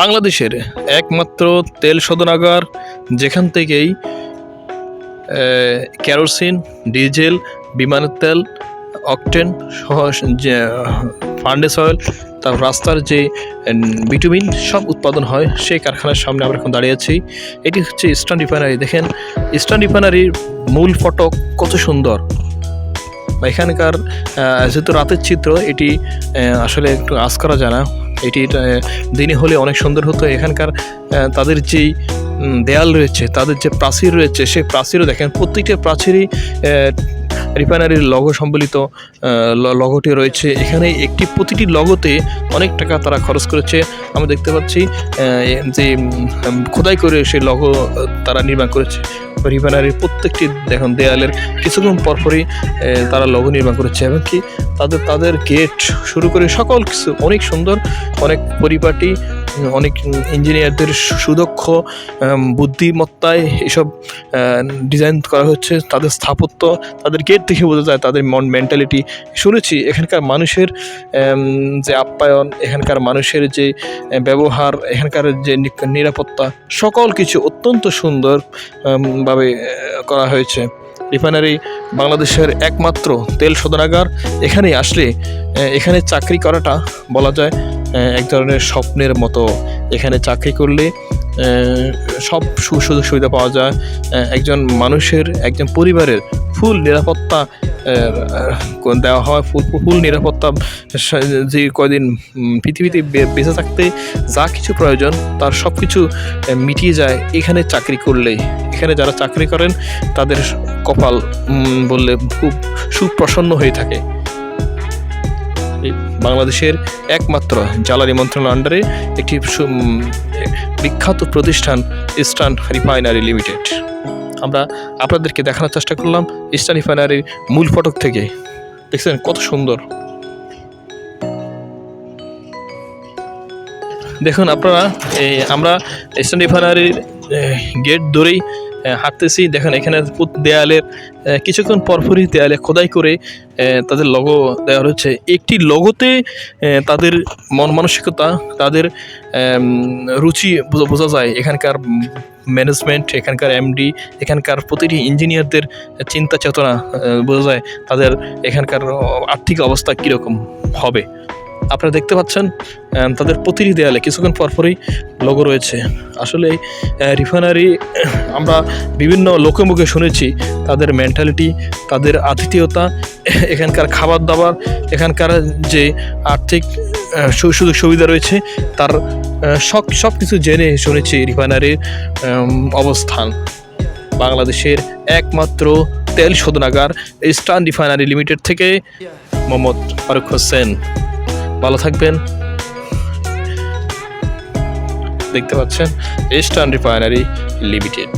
বাংলাদেশের একমাত্র তেল শোধনাগার, যেখান থেকেই ক্যারোসিন ডিজেল বিমানের তেল, অকটেন সহ ফান্ডেস অয়েল, তার রাস্তার যে বিটুমিন সব উৎপাদন হয় সেই কারখানার সামনে আমরা এখন দাঁড়িয়ে আছি। এটি হচ্ছে ইস্টার্ন রিফাইনারি। দেখেন, ইস্টার্ন রিফাইনারির মূল ফটক কত সুন্দর। এখানকার যেহেতু রাতের চিত্র, এটি আসলে একটু আজ করা যায় না। এটি দিনে হলে অনেক সুন্দর হতো। এখানকার তাদের যেই দেয়াল রয়েছে, তাদের যে প্রাচীর রয়েছে, সেই প্রাচীরও দেখেন, প্রত্যেকটা প্রাচীরই রিফাইনারির লগো সম্বলিত লগোটি রয়েছে। এখানে একটি প্রতিটি লগোতে অনেক টাকা তারা খরচ করেছে। আমরা দেখতে পাচ্ছি যে খোদাই করে সেই লগো তারা নির্মাণ করেছে। রিফাইনারির প্রত্যেকটি, দেখুন, দেয়ালের কিছুক্ষণ পরপরই তারা লগো নির্মাণ করেছে। এবং কি তাদের তাদের গেট শুরু করে সকল কিছু অনেক সুন্দর, অনেক পরিপাটি অনেক ইঞ্জিনিয়ারদের সুদক্ষ বুদ্ধিমত্তায় এসব ডিজাইন করা হচ্ছে তাদের স্থাপত্য তাদের গেট দেখে বোঝা যায় তাদের মন মেন্টালিটি শুনেছি এখানকার মানুষের যে আপ্যায়ন এখানকার মানুষের যে ব্যবহার এখানকার যে নিরাপত্তা সকল কিছু অত্যন্ত সুন্দর উম, ভাবে আহ, করা হয়েছে। রিফাইনারি বাংলাদেশের একমাত্র তেল শোধনাগার। এখানে আসলে এখানে চাকরি করাটা বলা যায় এক ধরনের স্বপ্নের মতো এখানে চাকরি করলে সব সুযোগ সুবিধা পাওয়া যায়। একজন মানুষের, একজন পরিবারের ফুল নিরাপত্তা দেওয়া হয়। ফুল ফুল নিরাপত্তা যে কয়দিন পৃথিবীতে বেঁচে থাকতে যা কিছু প্রয়োজন, তার সব কিছু মিটিয়ে যায় এখানে চাকরি করলেই। এখানে যারা চাকরি করেন, তাদের কপাল বললে খুব সুপ্রসন্ন হয়ে থাকে। বাংলাদেশের একমাত্র জ্বালানি মন্ত্রণালয়ের আন্ডারে একটি বিখ্যাত প্রতিষ্ঠান ইস্টার্ন রিফাইনারি লিমিটেড। আমরা আপনাদেরকে দেখানোর চেষ্টা করলাম ইস্টার্ন রিফাইনারির মূল ফটক থেকে। দেখছেন কত সুন্দর। দেখুন আপনারা আমরা ইস্টার্ন রিফাইনারির গেট ধরেই হাঁটতেছি। দেখেন এখানে দেয়ালের কিছুক্ষণ পরপরই দেয়ালে খোদাই করে তাদের লগো দেওয়া হচ্ছে একটি লগোতে তাদের মন মানসিকতা, তাদের রুচি বোঝা- যায়। এখানকার ম্যানেজমেন্ট এখানকার এমডি এখানকার প্রতিটি ইঞ্জিনিয়ারদের চিন্তা চেতনা বোঝা যায় তাদের এখানকার আর্থিক অবস্থা কীরকম হবে। আপনারা দেখতে পাচ্ছেন তাদের প্রতিটি দেয়ালে কিছুক্ষণ পরপরই লোগো রয়েছে। আসলে রিফাইনারি, আমরা বিভিন্ন লোকে মুখে শুনেছি তাদের মেন্টালিটি তাদের আতিথেয়তা, এখানকার খাবার দাবার এখানকার যে আর্থিক সুযোগ সুবিধা রয়েছে, তার সব সব কিছু জেনে শুনেছি রিফাইনারির অবস্থান। বাংলাদেশের একমাত্র তেল শোধনাগার, ইস্টার্ন রিফাইনারি লিমিটেড থেকে মোহাম্মদ ফারুক হোসেন। ভালো থাকবেন। দেখতে পাচ্ছেন ইস্টার্ন রিফাইনারি লিমিটেড।